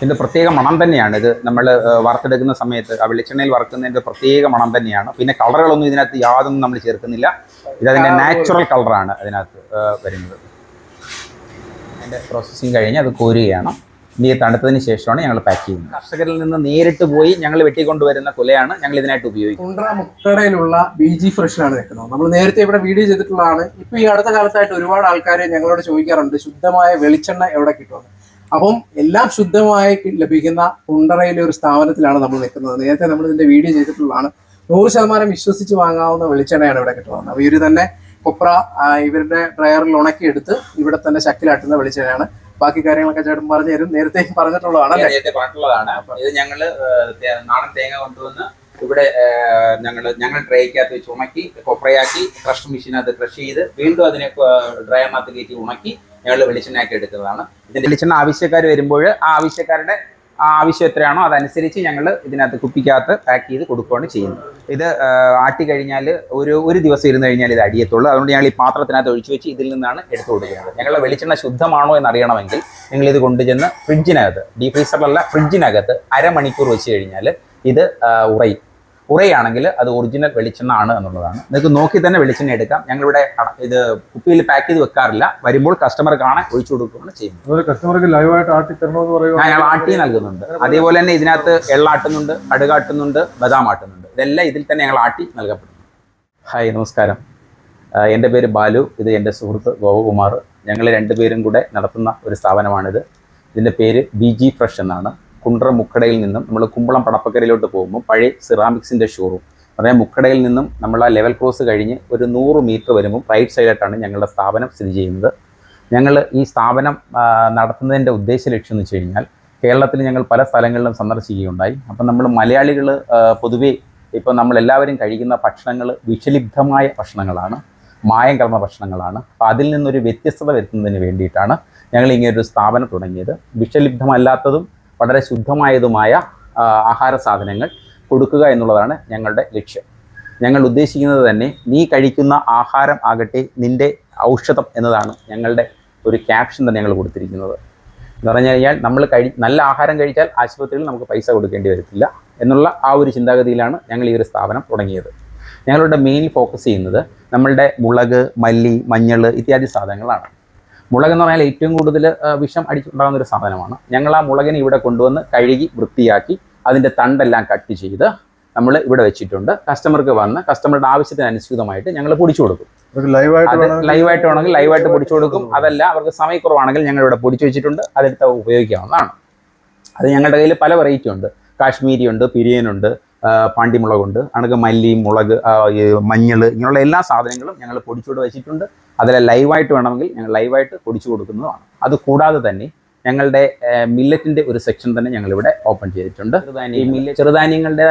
ഇതിന്റെ പ്രത്യേക മണം തന്നെയാണ്. ഇത് നമ്മൾ വറുത്തെടുക്കുന്ന സമയത്ത് ആ വെളിച്ചെണ്ണയിൽ വറുക്കുന്നതിന്റെ പ്രത്യേക മണം തന്നെയാണ്. പിന്നെ കളറുകളൊന്നും ഇതിനകത്ത് യാതൊന്നും നമ്മൾ ചേർക്കുന്നില്ല. ഇതതിന്റെ നാച്ചുറൽ കളറാണ് അതിനകത്ത് വരുന്നത്. അതിന്റെ പ്രോസസ്സിങ് കഴിഞ്ഞ് അത് കോരുകയാണ്. ഇനി തണുത്തതിന് ശേഷമാണ് ഞങ്ങൾ പാക്ക് ചെയ്യുന്നത്. കർഷകരിൽ നിന്ന് നേരിട്ട് പോയി ഞങ്ങൾ വെട്ടിക്കൊണ്ടുവരുന്ന കുലയാണ് ഞങ്ങൾ ഇതിനായിട്ട് ഉപയോഗിക്കുന്നത്. കുണ്ട്ര മുക്കടയിലുള്ള ബി ജി ഫ്രഷിലാണ് നിൽക്കുന്നത് നമ്മൾ നേരത്തെ ഇവിടെ വീഡിയോ ചെയ്തിട്ടുള്ളതാണ്. ഇപ്പൊ ഈ അടുത്ത കാലത്തായിട്ട് ഒരുപാട് ആൾക്കാർ ഞങ്ങളോട് ചോദിക്കാറുണ്ട് ശുദ്ധമായ വെളിച്ചെണ്ണ എവിടെ കിട്ടുമെന്ന്? അപ്പം എല്ലാം ശുദ്ധമായി ലഭിക്കുന്ന കുണ്ടറയിലെ ഒരു സ്ഥാപനത്തിലാണ് നമ്മൾ നിൽക്കുന്നത്. നേരത്തെ നമ്മൾ ഇതിന്റെ വീഡിയോ ചെയ്തിട്ടുള്ളതാണ്. നൂറ് ശതമാനം വിശ്വസിച്ച് വാങ്ങാവുന്ന വെളിച്ചെണ്ണയാണ് ഇവിടെ കിട്ടുന്നത്. ഇവർ തന്നെ കൊപ്ര ഇവരുടെ ഡ്രയറിൽ ഉണക്കിയെടുത്ത് ഇവിടെ തന്നെ ശക്കിലാട്ടുന്ന വെളിച്ചെണ്ണയാണ്. ബാക്കി കാര്യങ്ങളൊക്കെ ചേട്ടൻ പറഞ്ഞു തരും. നേരത്തെ പറഞ്ഞിട്ടുള്ളതാണ് നേരത്തെ പറഞ്ഞിട്ടുള്ളതാണ്. ഇത് ഞങ്ങൾ നാടൻ തേങ്ങ കൊണ്ടുവന്ന് ഇവിടെ ഞങ്ങൾ ഞങ്ങൾ ഡ്രൈക്കകത്ത് വെച്ച് ഉണക്കി കൊപ്രയാക്കി ക്രഷ് മെഷീനകത്ത് ക്രഷ് ചെയ്ത് വീണ്ടും അതിനെ ഡ്രയറിനകത്ത് കയറ്റി ഉണക്കി ഞങ്ങൾ വെളിച്ചെണ്ണയാക്കി എടുക്കുന്നതാണ്. ഇതിന്റെ വെളിച്ചെണ്ണ ആവശ്യക്കാർ വരുമ്പോൾ ആ ആവശ്യക്കാരുടെ ആവശ്യം എത്രയാണോ അതനുസരിച്ച് ഞങ്ങൾ ഇതിനകത്ത് കുപ്പിക്കകത്ത് പാക്ക് ചെയ്ത് കൊടുക്കുകയാണ് ചെയ്യുന്നത്. ഇത് ആട്ടി കഴിഞ്ഞാൽ ഒരു ഒരു ദിവസം ഇരുന്ന് കഴിഞ്ഞാൽ ഇത് അടിയത്തുള്ളൂ. അതുകൊണ്ട് ഞങ്ങൾ ഈ പാത്രത്തിനകത്ത് ഒഴിച്ചു വെച്ച് ഇതിൽ നിന്നാണ് എടുത്തു കൊടുക്കുന്നത്. ഞങ്ങളുടെ വെളിച്ചെണ്ണ ശുദ്ധമാണോ എന്ന് അറിയണമെങ്കിൽ നിങ്ങൾ ഇത് കൊണ്ടുചെന്ന് ഫ്രിഡ്ജിനകത്ത് ഡീപ് ഫ്രീസറിലല്ല ഫ്രിഡ്ജിനകത്ത് അരമണിക്കൂർ വെച്ച് കഴിഞ്ഞാൽ ഇത് ഉറയും. ഉറയാണെങ്കിൽ അത് ഒറിജിനൽ വെളിച്ചെണ്ണ ആണ് എന്നുള്ളതാണ്. നിങ്ങൾക്ക് നോക്കി തന്നെ വെളിച്ചെണ്ണ എടുക്കാം. ഞങ്ങളിവിടെ ഇത് കുപ്പിയിൽ പാക്ക് ചെയ്ത് വെക്കാറില്ല. വരുമ്പോൾ കസ്റ്റമർ കാണാൻ ഒഴിച്ചു കൊടുക്കുകയാണ് ചെയ്യുന്നത്. കസ്റ്റമർക്ക് ലൈവായിട്ട് ആട്ടി തരണമെന്ന് പറയുക ഞങ്ങൾ ആട്ടി നൽകുന്നുണ്ട്. അതേപോലെ തന്നെ ഇതിനകത്ത് എള്ളാട്ടുന്നുണ്ട് കടുകാട്ടുന്നുണ്ട് ബദാം ആട്ടുന്നുണ്ട്. ഇതെല്ലാം ഇതിൽ തന്നെ ഞങ്ങൾ ആട്ടി നൽകപ്പെടുന്നു. ഹായ് നമസ്കാരം. എന്റെ പേര് ബാലു. ഇത് എന്റെ സുഹൃത്ത് ഗോപകുമാർ. ഞങ്ങൾ രണ്ടുപേരും കൂടെ നടത്തുന്ന ഒരു സ്ഥാപനമാണിത്. ഇതിന്റെ പേര് ബി ജി ഫ്രഷ് എന്നാണ്. കുണ്ട്ര മുക്കടയിൽ നിന്നും നമ്മൾ കുമ്പളം പടപ്പക്കരയിലോട്ട് പോകുമ്പോൾ പഴയ സിറാമിക്സിന്റെ ഷോറൂം അതായത് മുക്കടയിൽ നിന്നും നമ്മൾ ആ ലെവൽ ക്രോസ് കഴിഞ്ഞ് ഒരു നൂറ് മീറ്റർ വരുമ്പോൾ റൈറ്റ് സൈഡായിട്ടാണ് ഞങ്ങളുടെ സ്ഥാപനം സ്ഥിതി ചെയ്യുന്നത്. ഞങ്ങൾ ഈ സ്ഥാപനം നടത്തുന്നതിന്റെ ഉദ്ദേശ ലക്ഷ്യം എന്ന് വെച്ച് കഴിഞ്ഞാൽ കേരളത്തിൽ ഞങ്ങൾ പല സ്ഥലങ്ങളിലും സന്ദർശിക്കുകയുണ്ടായി. അപ്പം നമ്മൾ മലയാളികൾ പൊതുവേ ഇപ്പോൾ നമ്മൾ എല്ലാവരും കഴിക്കുന്ന ഭക്ഷണങ്ങൾ വിഷലിബ്ധമായ ഭക്ഷണങ്ങളാണ് മായം കലർന്ന ഭക്ഷണങ്ങളാണ്. അപ്പോൾ അതിൽ നിന്നൊരു വ്യത്യസ്തത വരുത്തുന്നതിന് വേണ്ടിയിട്ടാണ് ഞങ്ങൾ ഇങ്ങനെ ഒരു സ്ഥാപനം തുടങ്ങിയത്. വിഷലിബ്ധമല്ലാത്തതും വളരെ ശുദ്ധമായതുമായ ആഹാര സാധനങ്ങൾ കൊടുക്കുക എന്നുള്ളതാണ് ഞങ്ങളുടെ ലക്ഷ്യം. ഞങ്ങൾ ഉദ്ദേശിക്കുന്നത് തന്നെ നീ കഴിക്കുന്ന ആഹാരം ആകട്ടെ നിന്റെ ഔഷധം എന്നതാണ് ഞങ്ങളുടെ ഒരു ക്യാപ്ഷൻ തന്നെ ഞങ്ങൾ കൊടുത്തിരിക്കുന്നത്. എന്ന് പറഞ്ഞു കഴിഞ്ഞാൽ നമ്മൾ കഴി നല്ല ആഹാരം കഴിച്ചാൽ ആശുപത്രിയിൽ നമുക്ക് പൈസ കൊടുക്കേണ്ടി വരത്തില്ല എന്നുള്ള ആ ഒരു ചിന്താഗതിയിലാണ് ഞങ്ങൾ ഈ ഒരു സ്ഥാപനം തുടങ്ങിയത്. ഞങ്ങളുടെ മെയിൻ ഫോക്കസ് ചെയ്യുന്നത് നമ്മളുടെ മുളക് മല്ലി മഞ്ഞൾ ഇത്യാദി സാധനങ്ങളാണ്. മുളക് എന്ന് പറഞ്ഞാൽ ഏറ്റവും കൂടുതൽ വിഷം അടിച്ചുണ്ടാകുന്ന ഒരു സാധനമാണ്. ഞങ്ങൾ ആ മുളകിനെ ഇവിടെ കൊണ്ടുവന്ന് കഴുകി വൃത്തിയാക്കി അതിന്റെ തണ്ടെല്ലാം കട്ട് ചെയ്ത് നമ്മൾ ഇവിടെ വെച്ചിട്ടുണ്ട്. കസ്റ്റമർക്ക് വന്ന് കസ്റ്റമറുടെ ആവശ്യത്തിന് അനുസൃതമായിട്ട് ഞങ്ങൾ പൊടിച്ചു കൊടുക്കും. ലൈവായിട്ട് വേണമെങ്കിൽ ലൈവായിട്ട് പൊടിച്ചു കൊടുക്കും. അതല്ല അവർക്ക് സമയക്കുറവാണെങ്കിൽ ഞങ്ങൾ ഇവിടെ പൊടിച്ചു വെച്ചിട്ടുണ്ട്. അതെടുത്ത് ഉപയോഗിക്കാവുന്നതാണ്. അത് ഞങ്ങളുടെ കയ്യിൽ പല വെറൈറ്റി ഉണ്ട്. കാശ്മീരി ഉണ്ട് പിരിയനുണ്ട് പാണ്ടിമുളകുണ്ട്. അണക്ക് മല്ലി മുളക് മഞ്ഞൾ ഇങ്ങനെയുള്ള എല്ലാ സാധനങ്ങളും ഞങ്ങൾ പൊടിച്ചുകൊണ്ട് വെച്ചിട്ടുണ്ട്. അതിൽ ലൈവായിട്ട് വേണമെങ്കിൽ ഞങ്ങൾ ലൈവായിട്ട് പൊടിച്ചു കൊടുക്കുന്നതാണ്. അത് കൂടാതെ തന്നെ ഞങ്ങളുടെ മില്ലറ്റിന്റെ ഒരു സെക്ഷൻ തന്നെ ഞങ്ങൾ ഇവിടെ ഓപ്പൺ ചെയ്തിട്ടുണ്ട്. ഈ മില്ല ചെറുധാന്യങ്ങളുടെ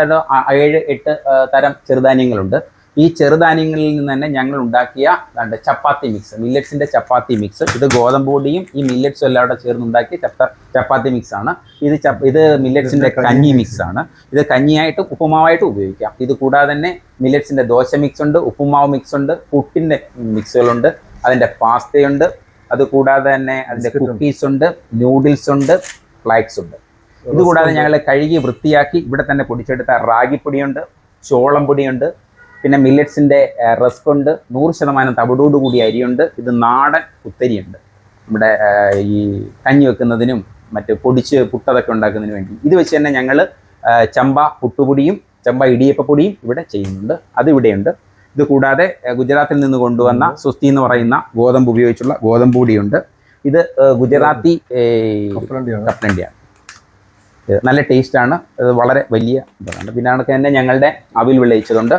ഏഴ് എട്ട് തരം ചെറുധാന്യങ്ങളുണ്ട്. ഈ ചെറുധാന്യങ്ങളിൽ നിന്ന് തന്നെ ഞങ്ങൾ ഉണ്ടാക്കിയ ചപ്പാത്തി മിക്സ് മില്ലറ്റ്സിന്റെ ചപ്പാത്തി മിക്സ് ഇത് ഗോതമ്പ് പൊടിയും ഈ മില്ലറ്റ്സും എല്ലാം കൂടെ ചേർന്ന് ഉണ്ടാക്കിയ ചപ്പ ചപ്പാത്തി മിക്സ് ആണ്. ഇത് ഇത് മില്ലറ്റ്സിന്റെ കഞ്ഞി മിക്സ് ആണ്. ഇത് കഞ്ഞിയായിട്ട് ഉപ്പുമാവായിട്ട് ഉപയോഗിക്കാം. ഇത് കൂടാതെ തന്നെ മില്ലറ്റ്സിന്റെ ദോശ മിക്സ് ഉണ്ട് ഉപ്പുമാവ് മിക്സ് ഉണ്ട് പുട്ടിന്റെ മിക്സുകളുണ്ട് അതിന്റെ പാസ്തയുണ്ട്. അത് കൂടാതെ തന്നെ അതിന്റെ കുക്കീസ് ഉണ്ട്. നൂഡിൽസ് ഉണ്ട് ഫ്ലാക്സ് ഉണ്ട് ഇത് കൂടാതെ ഞങ്ങൾ കഴുകി വൃത്തിയാക്കി ഇവിടെ തന്നെ പൊടിച്ചെടുത്ത റാഗിപ്പൊടിയുണ്ട് ചോളം പൊടിയുണ്ട് പിന്നെ മില്ലറ്റ്സിന്റെ റസ്ക് ഉണ്ട് നൂറ് ശതമാനം തവിടോട് കൂടിയ അരിയുണ്ട്. ഇത് നാടൻ കുത്തരിയുണ്ട് നമ്മുടെ ഈ കഞ്ഞി വെക്കുന്നതിനും മറ്റ് പൊടിച്ച് പുട്ടതൊക്കെ ഉണ്ടാക്കുന്നതിന് വേണ്ടി. ഇത് വെച്ച് തന്നെ ഞങ്ങൾ ചമ്പ പുട്ടുപൊടിയും ചമ്പ ഇടിയപ്പപ്പൊടിയും ഇവിടെ ചെയ്യുന്നുണ്ട്. അതിവിടെയുണ്ട് ഇത് കൂടാതെ ഗുജറാത്തിൽ നിന്ന് കൊണ്ടുവന്ന സുസ്തി എന്ന് പറയുന്ന ഗോതമ്പ് ഉപയോഗിച്ചുള്ള ഗോതമ്പ് പൊടിയുണ്ട്. ഇത് ഗുജറാത്തി കപ്പലണ്ടിയാണ്. നല്ല ടേസ്റ്റാണ്. ആണ് വളരെ വലിയ ഇതാണ്. പിന്നെ കണക്ക് തന്നെ ഞങ്ങളുടെ അവിൽ വിളയിച്ചതുണ്ട്.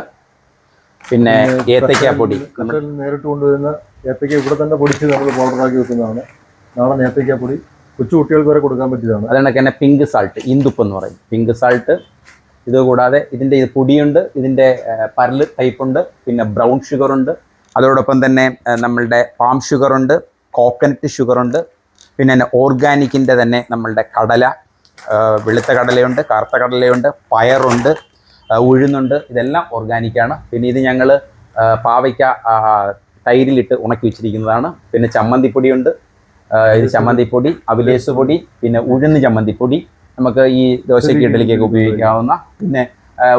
പിന്നെ ഏത്തയ്ക്ക പൊടി. നേരിട്ട് കൊണ്ടുവരുന്ന ഏത്തയ്ക്ക ഇവിടെ തന്നെ പൊടിച്ച് നമ്മൾ പൗഡറാക്കി വെക്കുന്നതാണ്. നാളെ ഏത്തയ്ക്ക പൊടി കൊച്ചു കുട്ടികൾക്ക് വരെ കൊടുക്കാൻ പറ്റിയതാണ്. അതാണ് തന്നെ പിങ്ക് സാൾട്ട് ഇന്ദുപ്പ് എന്ന് പറയും. പിങ്ക് സാൾട്ട് ഇത് കൂടാതെ ഇതിന്റെ ഇത് പൊടിയുണ്ട് ഇതിന്റെ പരൽ ടൈപ്പ് ഉണ്ട് പിന്നെ ബ്രൗൺ ഷുഗർ ഉണ്ട്. അതോടൊപ്പം തന്നെ നമ്മളുടെ പാം ഷുഗർ ഉണ്ട് കോക്കനട്ട് ഷുഗർ ഉണ്ട് പിന്നെ ഓർഗാനിക്കിന്റെ തന്നെ നമ്മളുടെ കടല വെളുത്ത കടലയുണ്ട് കറുത്ത കടലയുണ്ട് പയറുണ്ട് ഉഴുന്നുണ്ട്. ഇതെല്ലാം ഓർഗാനിക്കാണ് പിന്നെ ഇത് ഞങ്ങൾ പാവയ്ക്ക തൈരിലിട്ട് ഉണക്കി വെച്ചിരിക്കുന്നതാണ്. പിന്നെ ചമ്മന്തിപ്പൊടിയുണ്ട്. ഇത് ചമ്മന്തിപ്പൊടി അവിലേസ് പൊടി പിന്നെ ഉഴുന്ന് ചമ്മന്തിപ്പൊടി. നമുക്ക് ഈ ദോശയ്ക്ക് ഇഡലിക്കൊക്കെ ഉപയോഗിക്കാവുന്ന പിന്നെ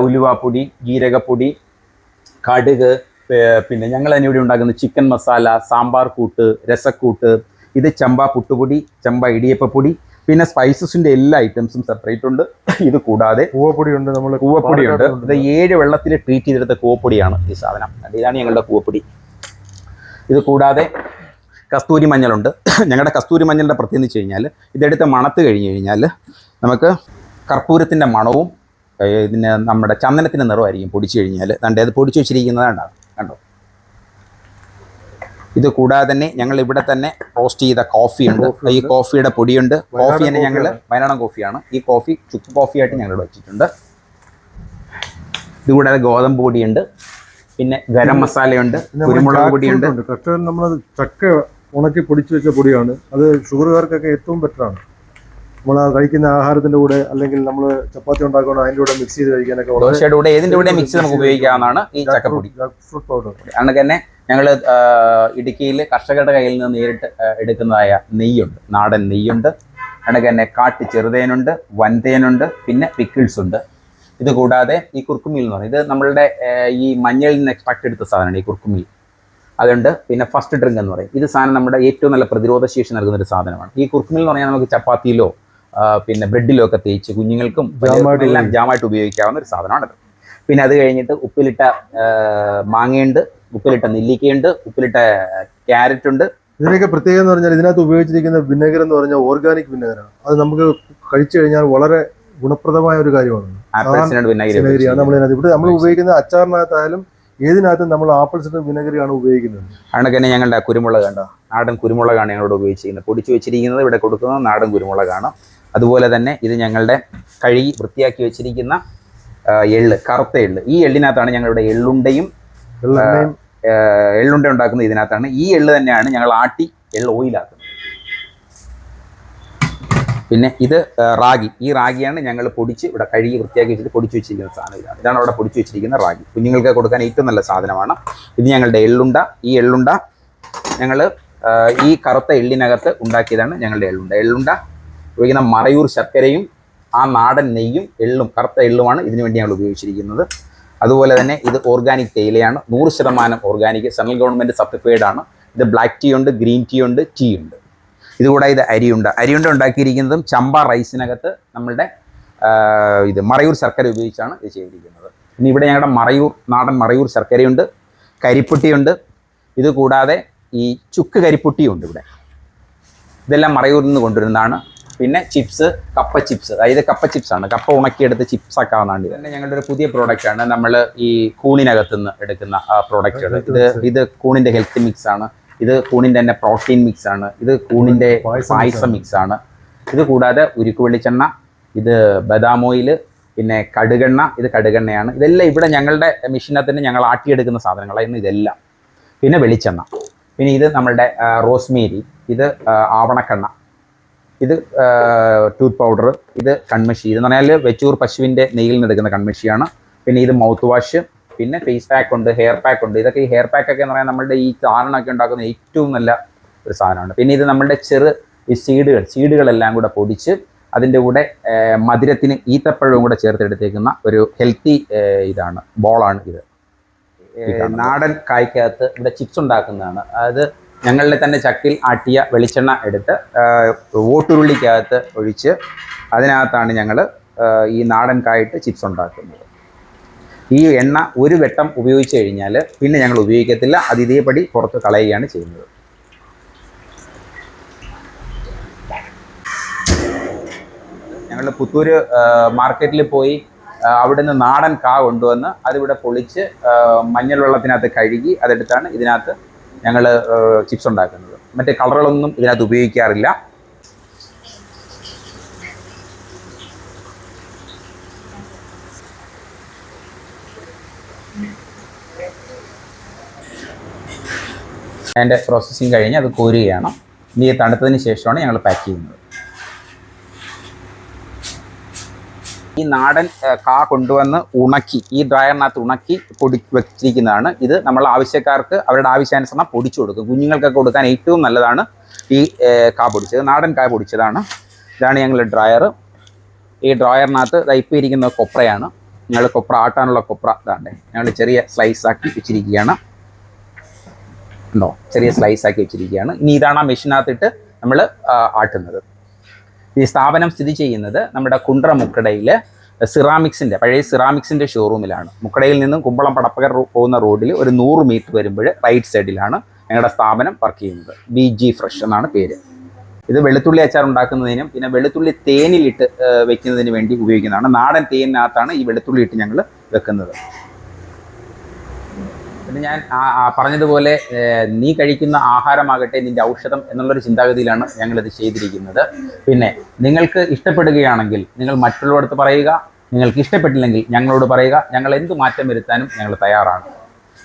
ഉലുവാപ്പൊടി ജീരകപ്പൊടി കടുക് പിന്നെ ഞങ്ങൾ തന്നെ ഇവിടെ ഉണ്ടാക്കുന്ന ചിക്കൻ മസാല സാമ്പാർ കൂട്ട് രസക്കൂട്ട് ഇത് ചമ്പ പുട്ടുപൊടി ചമ്പ ഇടിയപ്പപ്പൊടി പിന്നെ സ്പൈസസിന്റെ എല്ലാ ഐറ്റംസും സെപ്പറേറ്റ് ഉണ്ട്. ഇത് കൂടാതെ കൂവപ്പൊടിയുണ്ട് ഉണ്ട് നമ്മൾ കൂവപ്പൊടിയുണ്ട് ഇത് ഏഴ് വെള്ളത്തിൽ ട്രീറ്റ് ചെയ്തെടുത്ത കൂവപ്പൊടിയാണ് ഈ സാധനം. ഇതാണ് ഞങ്ങളുടെ കൂവപ്പൊടി ഇത് കൂടാതെ കസ്തൂരി മഞ്ഞളുണ്ട്. ഞങ്ങളുടെ കസ്തൂരി മഞ്ഞളുടെ പ്രത്യേകത എന്ന് വെച്ച് കഴിഞ്ഞാൽ ഇതെടുത്ത് മണത്ത് കഴിഞ്ഞ് കഴിഞ്ഞാൽ നമുക്ക് കർപ്പൂരത്തിന്റെ മണവും ഇതിന് നമ്മുടെ ചന്ദനത്തിന്റെ നിറമായിരിക്കും പൊടിച്ചു കഴിഞ്ഞാൽ കണ്ടേ? അത് പൊടിച്ചു വെച്ചിരിക്കുന്നതാണ്. കണ്ടോ? ഇത് കൂടാതെ തന്നെ ഞങ്ങൾ ഇവിടെ തന്നെ റോസ്റ്റ് ചെയ്ത കോഫി ഉണ്ട്. ഈ കോഫിയുടെ പൊടിയുണ്ട്. കോഫി തന്നെ ഞങ്ങൾ വയനാടൻ കോഫിയാണ് ഈ കോഫി ചുക്ക് കോഫി ആയിട്ട് ഞങ്ങൾ വെച്ചിട്ടുണ്ട്. ഇതുകൂടാതെ ഗോതമ്പ് പൊടിയുണ്ട്. പിന്നെ ഗരം മസാലയുണ്ട്. കുരുമുളക് പൊടിയുണ്ട്. നമ്മൾ ചക്ക ഉണക്കി പൊടിച്ചു വെച്ച പൊടിയാണ്. അത് ഷുഗറുകാർക്കൊക്കെ ഏറ്റവും ബെറ്ററാണ് നമ്മൾ കഴിക്കുന്ന ആഹാരത്തിന്റെ കൂടെ അല്ലെങ്കിൽ നമ്മൾ ചപ്പാത്തി ഉണ്ടാക്കണം അതിന്റെ കൂടെ മിക്സ് ചെയ്ത് കഴിക്കാനൊക്കെ വളരെ ദോശയുടെ കൂടെ ഏതിന്റെ കൂടെ മിക്സ് നമുക്ക് ഉപയോഗിക്കാവുന്നതാണ് ഈ ചക്കപ്പൊടി. ഫ്രൂട്ട് പൗഡർ അങ്ങനെ തന്നെ ഞങ്ങൾ ഇടുക്കിയിൽ കർഷകരുടെ കയ്യിൽ നിന്ന് നേരിട്ട് എടുക്കുന്നതായ നെയ്യുണ്ട്. നാടൻ നെയ്യുണ്ട്. കണക്ക് തന്നെ കാട്ടി ചെറുതേനുണ്ട് വൻതേനുണ്ട് പിന്നെ പിക്കിൾസ് ഉണ്ട്. ഇത് കൂടാതെ ഈ കുർക്കുമിൽ എന്ന് പറയുന്നത് ഇത് നമ്മളുടെ ഈ മഞ്ഞളിൽ നിന്ന് എക്സ്ട്രാക്ട് എടുത്ത സാധനമാണ് ഈ കുർക്കുമിൽ അതുണ്ട്. പിന്നെ ഫസ്റ്റ് ഡ്രിങ്ക് എന്ന് പറയും. ഇത് സാധനം നമ്മുടെ ഏറ്റവും നല്ല പ്രതിരോധ ശേഷി നൽകുന്ന ഒരു സാധനമാണ്. ഈ കുർക്കുമിൽ എന്ന് പറഞ്ഞാൽ നമുക്ക് ചപ്പാത്തിയിലോ പിന്നെ ബ്രെഡിലോ ഒക്കെ തേച്ച് കുഞ്ഞുങ്ങൾക്കും ജാമായിട്ട് എല്ലാം ജാമായിട്ട് ഉപയോഗിക്കാവുന്ന ഒരു സാധനമാണത്. പിന്നെ അത് കഴിഞ്ഞിട്ട് ഉപ്പിലിട്ട മാങ്ങയുണ്ട്. ഉപ്പിലിട്ട നെല്ലിക്കയുണ്ട് ഉപ്പിലിട്ട ക്യാരറ്റ് ഉണ്ട്. ഇതിനൊക്കെ പ്രത്യേകത എന്ന് പറഞ്ഞാൽ ഇതിനകത്ത് ഉപയോഗിച്ചിരിക്കുന്ന വിനെഗർ എന്ന് പറഞ്ഞാൽ ഓർഗാനിക് വിനെഗറാണ്. അത് നമുക്ക് കഴിച്ചു കഴിഞ്ഞാൽ വളരെ ഗുണപ്രദമായ ഒരു കാര്യമാണ്. നമ്മൾ ഇവിടെ നമ്മൾ ഉപയോഗിക്കുന്ന അച്ചാറിനകത്തായാലും ഏതിനകത്തും നമ്മൾ ആപ്പിൾ സിഡർ വിനെഗറിയാണ് ഉപയോഗിക്കുന്നത്. അതുകൊണ്ട് തന്നെ ഞങ്ങളുടെ കുരുമുളക് കണ്ടോ? നാടൻ കുരുമുളകാണ് ഞങ്ങളോട് ഉപയോഗിച്ചിരിക്കുന്നത്. പൊടിച്ചു വെച്ചിരിക്കുന്നത് ഇവിടെ കൊടുക്കുന്നത് നാടൻ കുരുമുളകാണ്. അതുപോലെ തന്നെ ഇത് ഞങ്ങളുടെ കഴുകി വൃത്തിയാക്കി വെച്ചിരിക്കുന്ന എൾ എള്ള് കറുത്ത എള്ള്. ഈ എള്ളിനകത്താണ് ഞങ്ങളുടെ എള്ളുണ്ടയും എള്ളുണ്ട ഉണ്ടാക്കുന്നത് ഇതിനകത്താണ്. ഈ എള്ള് തന്നെയാണ് ഞങ്ങൾ ആട്ടി എള്ള് ഓയിലാക്കുന്നത്. പിന്നെ ഇത് റാഗി. ഈ റാഗിയാണ് ഞങ്ങൾ പൊടിച്ച് ഇവിടെ കഴുകി വൃത്തിയാക്കി വെച്ചിട്ട് പൊടിച്ച് വെച്ചിരിക്കുന്ന സാധനം ഇതാണ്. ഇതാണ് അവിടെ പൊടിച്ച് വെച്ചിരിക്കുന്ന റാഗി. കുഞ്ഞുങ്ങൾക്ക് കൊടുക്കാൻ ഏറ്റവും നല്ല സാധനമാണ്. ഇത് ഞങ്ങളുടെ എള്ളുണ്ട. ഈ എള്ളുണ്ട ഞങ്ങൾ ഈ കറുത്ത എള്ളിനകത്ത് ഉണ്ടാക്കിയതാണ് ഞങ്ങളുടെ എള്ളുണ്ട. എള്ളുണ്ട ഉപയോഗിക്കുന്ന മറയൂർ ശർക്കരയും ആ നാടൻ നെയ്യും എള്ളും കറുത്ത എള്ളുമാണ് ഇതിനു വേണ്ടി ഞങ്ങൾ ഉപയോഗിച്ചിരിക്കുന്നത്. അതുപോലെ തന്നെ ഇത് ഓർഗാനിക് തേയിലയാണ് നൂറ് ശതമാനം ഓർഗാനിക് സെൻട്രൽ ഗവൺമെന്റ് സർട്ടിഫൈഡ് ആണ്. ഇത് ബ്ലാക്ക് ടീ ഉണ്ട് ഗ്രീൻ ടീ ഉണ്ട് ടീ ഉണ്ട്. ഇതുകൂടാതെ ഇത് അരിയുണ്ട് അരിയുണ്ട ഉണ്ടാക്കിയിരിക്കുന്നതും ചമ്പ റൈസിനകത്ത് നമ്മളുടെ ഇത് മറയൂർ ശർക്കര ഉപയോഗിച്ചാണ് ഇത് ചെയ്തിരിക്കുന്നത്. ഇനി ഇവിടെ ഞങ്ങളുടെ മറയൂർ നാടൻ മറയൂർ ശർക്കരയുണ്ട് കരിപ്പുട്ടിയുണ്ട്. ഇത് കൂടാതെ ഈ ചുക്ക് കരിപ്പുട്ടിയുണ്ട് ഇവിടെ. ഇതെല്ലാം മറയൂരിൽ നിന്ന് കൊണ്ടുവരുന്നതാണ്. പിന്നെ ചിപ്സ് കപ്പ ചിപ്സ്. അതായത് കപ്പ ചിപ്സ് ആണ്. കപ്പ ഉണക്കിയെടുത്ത് ചിപ്സ് ആക്കാവുന്നതാണ് ഇത്. തന്നെ ഞങ്ങളുടെ ഒരു പുതിയ പ്രോഡക്റ്റ് ആണ്. നമ്മൾ ഈ കൂണിനകത്ത് നിന്ന് എടുക്കുന്ന പ്രോഡക്റ്റുകൾ ഇത് ഇത് കൂണിന്റെ ഹെൽത്ത് മിക്സ് ആണ്. ഇത് കൂണിന്റെ തന്നെ പ്രോട്ടീൻ മിക്സ് ആണ്. ഇത് കൂണിന്റെ പായസം മിക്സ് ആണ്. ഇത് കൂടാതെ ഉരുക്ക് വെളിച്ചെണ്ണ ഇത് ബദാം ഓയിൽ പിന്നെ കടുകെണ്ണ ഇത് കടുകെണ്ണയാണ്. ഇതെല്ലാം ഇവിടെ ഞങ്ങളുടെ മെഷീനകത്ത് തന്നെ ഞങ്ങൾ ആട്ടിയെടുക്കുന്ന സാധനങ്ങളായിരുന്നു ഇതെല്ലാം. പിന്നെ വെളിച്ചെണ്ണ. പിന്നെ ഇത് നമ്മളുടെ റോസ്മേരി ഇത് ആവണക്കെണ്ണ. ഇത് ടൂത്ത് പൗഡർ ഇത് കൺമഷി. ഇതെന്ന് പറഞ്ഞാൽ വെച്ചൂർ പശുവിന്റെ നെയ്യിൽ നിന്ന് എടുക്കുന്ന കൺമഷിയാണ്. പിന്നെ ഇത് മൗത്ത് വാഷ് പിന്നെ ഫേസ് പാക്ക് ഉണ്ട് ഹെയർ പാക്ക് ഉണ്ട്. ഇതൊക്കെ ഈ ഹെയർ പാക്ക് ഒക്കെ എന്ന് പറഞ്ഞാൽ നമ്മുടെ ഈ ചാരണമൊക്കെ ഉണ്ടാക്കുന്ന ഏറ്റവും നല്ല ഒരു സാധനമാണ്. പിന്നെ ഇത് നമ്മുടെ ചെറു ഈ സീഡുകൾ സീഡുകളെല്ലാം കൂടെ പൊടിച്ച് അതിന്റെ കൂടെ മധുരത്തിന് ഈത്തപ്പഴവും കൂടെ ചേർത്തെടുത്തേക്കുന്ന ഒരു ഹെൽത്തി ഇതാണ്. ബോളാണ് ഇത്. നാടൻ കായ്ക്കകത്ത് ഇവിടെ ചിപ്സ് ഉണ്ടാക്കുന്നതാണ്. അതായത് ഞങ്ങളുടെ തന്നെ ചക്കിൽ ആട്ടിയ വെളിച്ചെണ്ണ എടുത്ത് ഓട്ടുരുള്ളിക്കകത്ത് ഒഴിച്ച് അതിനകത്താണ് ഞങ്ങൾ ഈ നാടൻ കായിട്ട് ചിപ്സ് ഉണ്ടാക്കുന്നത്. ഈ എണ്ണ ഒരു വെട്ടം ഉപയോഗിച്ച് കഴിഞ്ഞാൽ പിന്നെ ഞങ്ങൾ ഉപയോഗിക്കത്തില്ല അത് ഇതേപടി പുറത്ത് കളയുകയാണ് ചെയ്യുന്നത്. ഞങ്ങൾ പുത്തൂര് മാർക്കറ്റിൽ പോയി അവിടുന്ന് നാടൻ കാ കൊണ്ടുവന്ന് അതിവിടെ പൊളിച്ച് മഞ്ഞൾ വെള്ളത്തിനകത്ത് കഴുകി അതെടുത്താണ് ഇതിനകത്ത് ഞങ്ങൾ ചിപ്സ് ഉണ്ടാക്കുന്നത്. മറ്റേ കളറുകളൊന്നും ഇതിനകത്ത് ഉപയോഗിക്കാറില്ല. അതിന്റെ പ്രോസസ്സിങ് കഴിഞ്ഞ് അത് കോരുകയാണ്. ഇനി തണുത്തതിന് ശേഷമാണ് ഞങ്ങൾ പാക്ക് ചെയ്യുന്നത്. ഈ നാടൻ കാ കൊണ്ടുവന്ന് ഉണക്കി ഈ ഡ്രയറിനകത്ത് ഉണക്കി പൊടി വെച്ചിരിക്കുന്നതാണ്. ഇത് നമ്മൾ ആവശ്യക്കാർക്ക് അവരുടെ ആവശ്യാനുസരണം പൊടിച്ചു കൊടുക്കും. കുഞ്ഞുങ്ങൾക്കൊക്കെ കൊടുക്കാൻ ഏറ്റവും നല്ലതാണ് ഈ കാ പൊടിച്ചത്. നാടൻ കാ പൊടിച്ചതാണ്. ഇതാണ് ഞങ്ങളുടെ ഡ്രയർ ഈ ഡ്രോയറിനകത്ത് തയ്പ്പിയിരിക്കുന്ന കൊപ്രയാണ്. ഞങ്ങൾ കൊപ്ര ആട്ടാനുള്ള കൊപ്ര ഇതാണ്ടേ. ഞങ്ങൾ ചെറിയ സ്ലൈസ് ആക്കി വെച്ചിരിക്കുകയാണ്. ഉണ്ടോ? ചെറിയ സ്ലൈസ് ആക്കി വെച്ചിരിക്കുകയാണ്. ഇനി ഇതാണ് ആ മെഷീനകത്തിട്ട് നമ്മൾ ആട്ടുന്നത്. ഈ സ്ഥാപനം സ്ഥിതി ചെയ്യുന്നത് നമ്മുടെ കുണ്ട്ര മുക്കടയിൽ സിറാമിക്സിന്റെ പഴയ സിറാമിക്സിന്റെ ഷോറൂമിലാണ്. മുക്കടയിൽ നിന്നും കുമ്പളം പടപ്പകർ പോകുന്ന റോഡിൽ ഒരു നൂറ് മീറ്റർ വരുമ്പോൾ റൈറ്റ് സൈഡിലാണ് ഞങ്ങളുടെ സ്ഥാപനം വർക്ക് ചെയ്യുന്നത്. ബി ജി ഫ്രഷ് എന്നാണ് പേര്. ഇത് വെളുത്തുള്ളി അച്ചാർ ഉണ്ടാക്കുന്നതിനും പിന്നെ വെളുത്തുള്ളി തേനിലിട്ട് വെക്കുന്നതിന് വേണ്ടി ഉപയോഗിക്കുന്നതാണ്. നാടൻ തേനിനകത്താണ് ഈ വെളുത്തുള്ളി ഇട്ട് ഞങ്ങൾ വെക്കുന്നത്. പിന്നെ ഞാൻ പറഞ്ഞതുപോലെ നീ കഴിക്കുന്ന ആഹാരമാകട്ടെ നിന്റെ ഔഷധം എന്നുള്ളൊരു ചിന്താഗതിയിലാണ് ഞങ്ങളിത് ചെയ്തിരിക്കുന്നത്. പിന്നെ നിങ്ങൾക്ക് ഇഷ്ടപ്പെടുകയാണെങ്കിൽ നിങ്ങൾ മറ്റുള്ളവർക്ക് പറയുക നിങ്ങൾക്ക് ഇഷ്ടപ്പെട്ടില്ലെങ്കിൽ ഞങ്ങളോട് പറയുക ഞങ്ങൾ എന്ത് മാറ്റം വരുത്താനും ഞങ്ങൾ തയ്യാറാണ്.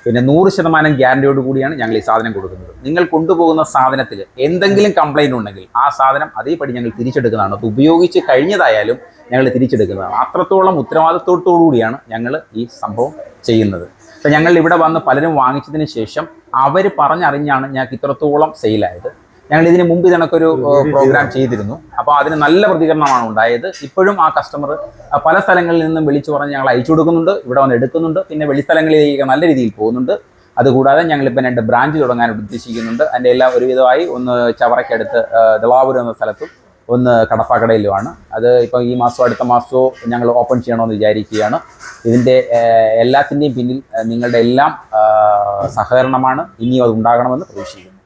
പിന്നെ നൂറ് ശതമാനം ഗ്യാരണ്ടിയോട് കൂടിയാണ് ഞങ്ങൾ ഈ സാധനം കൊടുക്കുന്നത്. നിങ്ങൾ കൊണ്ടുപോകുന്ന സാധനത്തിൽ എന്തെങ്കിലും കംപ്ലൈന്റ് ഉണ്ടെങ്കിൽ ആ സാധനം അതേപടി ഞങ്ങൾ തിരിച്ചെടുക്കുന്നതാണ്. അത് ഉപയോഗിച്ച് കഴിഞ്ഞതായാലും ഞങ്ങൾ തിരിച്ചെടുക്കുന്നതാണ്. അത്രത്തോളം ഉത്തരവാദിത്തോടു കൂടിയാണ് ഞങ്ങൾ ഈ സംഭവം ചെയ്യുന്നത്. അപ്പം ഞങ്ങൾ ഇവിടെ വന്ന് പലരും വാങ്ങിച്ചതിന് ശേഷം അവർ പറഞ്ഞറിഞ്ഞാണ് ഞങ്ങൾക്ക് ഇത്രത്തോളം സെയിലായത് ഞങ്ങൾ ഇതിന് മുമ്പ് ഇതിനൊക്കൊരു പ്രോഗ്രാം ചെയ്തിരുന്നു. അപ്പോൾ അതിന് നല്ല പ്രതികരണമാണ് ഉണ്ടായത്. ഇപ്പോഴും ആ കസ്റ്റമർ പല സ്ഥലങ്ങളിൽ നിന്നും വിളിച്ചു പറഞ്ഞ് ഞങ്ങൾ അയച്ചു കൊടുക്കുന്നുണ്ട് ഇവിടെ വന്ന് എടുക്കുന്നുണ്ട് പിന്നെ വെളിസ്ഥലങ്ങളിലേക്ക് നല്ല രീതിയിൽ പോകുന്നുണ്ട്. അതുകൂടാതെ ഞങ്ങളിപ്പോൾ രണ്ട് ബ്രാഞ്ച് തുടങ്ങാൻ ഉദ്ദേശിക്കുന്നുണ്ട്. അതിന്റെ എല്ലാം ഒരുവിധമായി ഒന്ന് ചവറയ്ക്കടുത്ത് ദവാപുരം ദളാപുരം എന്ന സ്ഥലത്തും ഒന്ന് കടപ്പാക്കടയിലുമാണ്. അത് ഇപ്പോൾ ഈ മാസമോ അടുത്ത മാസമോ ഞങ്ങൾ ഓപ്പൺ ചെയ്യണമെന്ന് വിചാരിക്കുകയാണ്. ഇതിന്റെ എല്ലാത്തിന്റെയും പിന്നിൽ നിങ്ങളുടെ എല്ലാം സഹകരണമാണ് ഇനിയും അത് ഉണ്ടാകണമെന്ന് പ്രതീക്ഷിക്കുന്നു.